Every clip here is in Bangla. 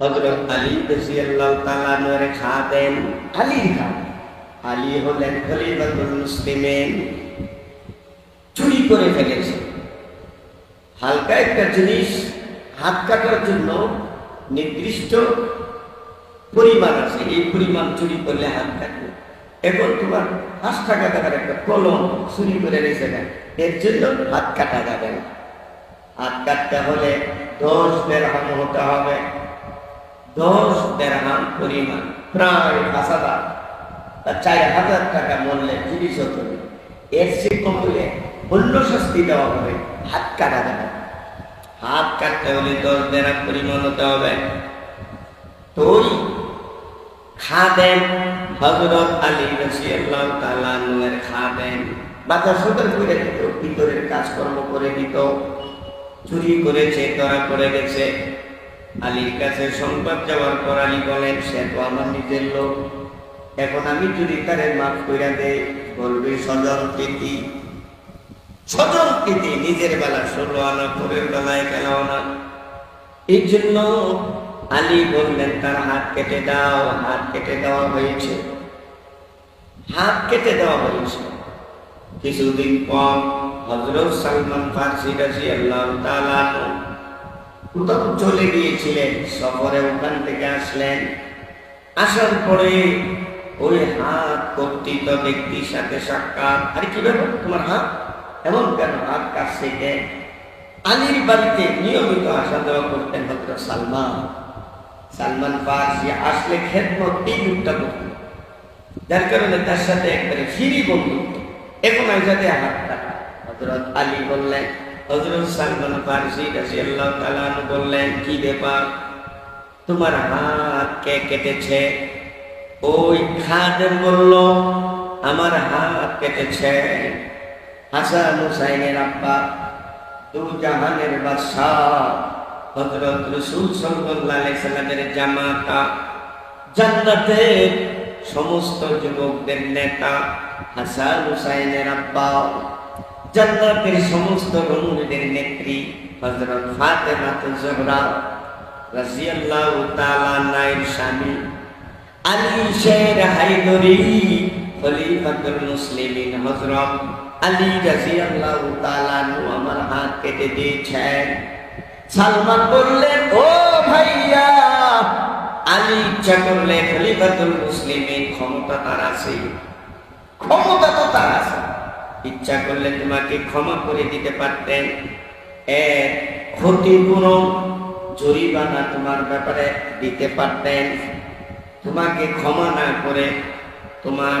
হজরত আলী রাদিয়াল্লাহু তাআলা নরে খাদেন আলীর খান। আলী হলেন খলিফাতুল মুসলিমিন। চুরি করে ফেলেছে। হালকা একটা জিনিস হাত কাটার জন্য নির্দিষ্ট পরিমাণ আছে। এই পরিমাণ চুরি করলে হাত কাটবে। এখন তোমার পাঁচ টাকা টাকার একটা কলম চুরি করে রেখে দেন। এর জন্য হাত কাটা যাবে না। হাত কাটতে হলে দশ দেড়হাম হতে হবে। দশ দেড়হাম পরিমাণ। প্রায় পাঁচ হাজার। বা চার হাজার টাকা মূল্যের জিনিস হতে। এর চেয়ে কম হলে অন্য শাস্তি দেওয়া হবে হাত কাটা না। হাত কাটতে হলে দশ দেড়হাম পরিমাণ হতে হবে। তোই খাদেন হজরত আলী রাদিয়াল্লাহু তাআলা নুয়ের খাদেন বাজার সদর করে দিত ভিতরের কাজকর্ম করে দিত। চুরি করেছে ধরা পড়ে গেছে। আলীর কাছে সংবাদ যাওয়ার পর আলী বলেন, সে তো আমার নিজের লোক। এখন আমি যদি তারে মাফ করে দেই বলবে, সজল প্রীতি সজল প্রীতি নিজের বেলা ষোলো আনা পরের বেলায় গেলাও না। এই জন্য আলী বললেন, তার হাত কেটে দাও, হাত কেটে দেওয়া হয়েছে। হাত কেটে দেওয়া হয়েছে। কিছুদিন পর হজরত সালমান ফার্সি রাজি আল্লাহ কোথাও চলে গিয়েছিলেন, সফরে ওখান থেকে আসলেন। আসার পরে ওই হাত কর্তৃত ব্যক্তির সাথে সাক্ষাৎ। আরে কি ব্যাপার তোমার হাত? এমন কেন হাত কাটছে কে? আলীর বাড়িতে নিয়মিত আসা দেওয়া করতেন হজরত সালমান। সালমান ফার্সি আসলে খেদমত এই রূপটা করতেন যার কারণে তার সাথে একবারে ফিরি বন্ধু এখন আমি যাতে হাত কাটা। হজরত আলী বললেন বললেন, কি ব্যাপার? তোমার হাত কে কেটেছে? ওই খাদেম বলল, আমার হাত কেটেছে হাসান হুসাইনের আব্বা জাহানের বাদশাহ সমস্ত যুবকদের নেতা হাসান হুসাইনের আব্বা। জান্নাতের সমস্ত রমণীদের নেত্রী হযরত ফাতেমা জোহরা রাদিয়াল্লাহু তাআলা নাইর স্বামী আলী শের হায়দরি খলিফাতুল মুসলিমিন হযরত আলী রাদিয়াল্লাহু তাআলা নু আমার হাত কেটে দিয়েছেন। সালমান বললেন, ও ভাইয়া, আলী ইচ্ছা করলে খলিফাতুল মুসলিমিন ক্ষমতা তার আছে ক্ষমতা তো তার আছে। ইচ্ছা করলে তোমাকে ক্ষমা করে দিতে পারতেন। ক্ষতিপূরণ জরিমানা তোমার ব্যাপারে দিতে পারতেন। তোমাকে ক্ষমা না করে তোমার,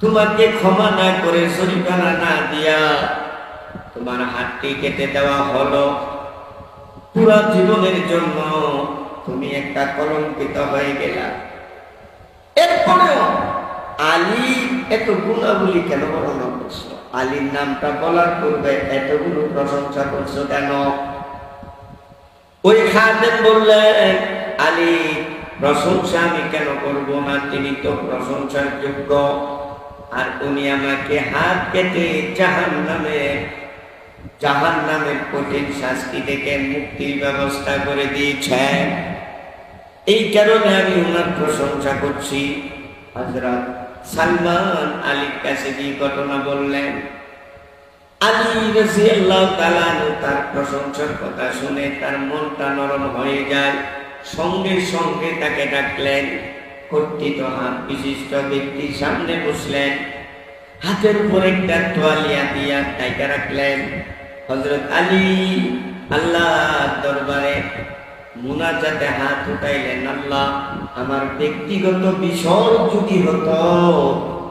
তোমাকে ক্ষমা না করে জরিমানা না দিয়া তোমার হাতটি কেটে দেওয়া হলো। পুরা জীবনের জন্য তুমি একটা কলঙ্কিত হয়ে গেলা। এরপরেও আলী এত গুণাবলী কেন বর্ণনা করছ? আলীর নামটা বলার পূর্বে এতগুলো প্রশংসা করছ কেন? ওই খাদেম বললেন, আলী, প্রশংসা আমি কেন করব না? তিনি তো প্রশংসার যোগ্য। আর উনি আমাকে হাত কেটে জাহান নামে জাহান নামের কঠিন শাস্তি থেকে মুক্তির ব্যবস্থা করে দিয়েছেন। এই কারণে আমি ওনার প্রশংসা করছি। হজরত সালমান আলীর কাছে দিয়ে ঘটনা বললেন? আলী তার প্রশংসার কথা শুনে তার মনটা নরম হয়ে যায়। সঙ্গে সঙ্গে তাকে ডাকলেন। কর্তৃত হাত বিশিষ্ট ব্যক্তির সামনে বসলেন। হাতের উপর একটা তোয়ালিয়া দিয়া টাইকা রাখলেন। হজরত আলী আল্লাহ দরবারে মুনাজাতে হাত উঠাইলেন, আল্লাহ, আমার ব্যক্তিগত বিষয় যদি হতো,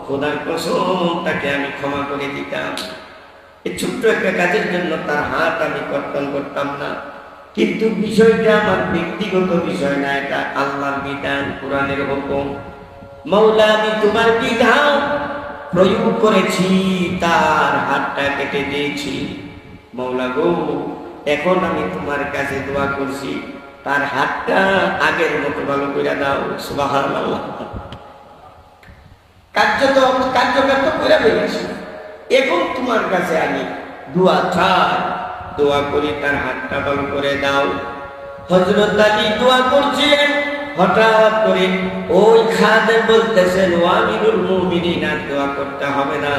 খোদার কসম তাকে আমি ক্ষমা করে দিতাম। এই ছোট্ট একটা কাজের জন্য তার হাত আমি কর্তন করতাম না। কিন্তু বিষয়টা আমার ব্যক্তিগত বিষয় না, এটা আল্লাহর বিধান, কোরআনের হুকুম। মৌলা, আমি তোমার বিধান প্রয়োগ করেছি, তার হাতটা কেটে দিয়েছি। মৌলা গো, এখন আমি তোমার কাছে দোয়া করছি। তার হাতটা আগের মতো ভালো করে দাও সুবহানাল্লাহ। কার্য তো কার্যকার তো করে ফেলেছি। এখন তোমার কাছে আমি দোয়া চাই। দোয়া করি তার হাতটা ভালো করে দাও। হজরত আলী দোয়া করছিলেন হঠাৎ করে ওই খাদে বলতেছেন ও আমিরুল মুমিনিন আর দোয়া করতে হবে না।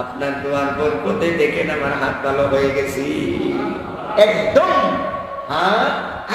আপনার দোয়ার বরকতে দেখেন আমার হাত ভালো হয়ে গেছি। একদম। হাত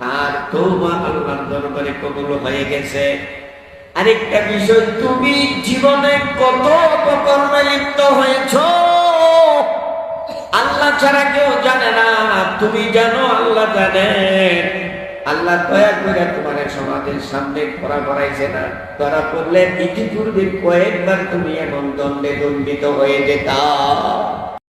তার তৌবা আল্লাহর দরবারে কবুল হয়ে গেছে। আরেকটা বিষয়, তুমি জীবনে কত অপকর্মে লিপ্ত হয়েছ? আল্লাহ ছাড়া কেউ জানে না, তুমি জানো আল্লাহ জানেন আল্লাহ দয়া করে তোমার সমাজের সামনে করা করাইছে না। ধরা পড়লে ইতিপূর্বে কয়েকবার তুমি এমন দণ্ডে দণ্ডিত হয়ে যেতা।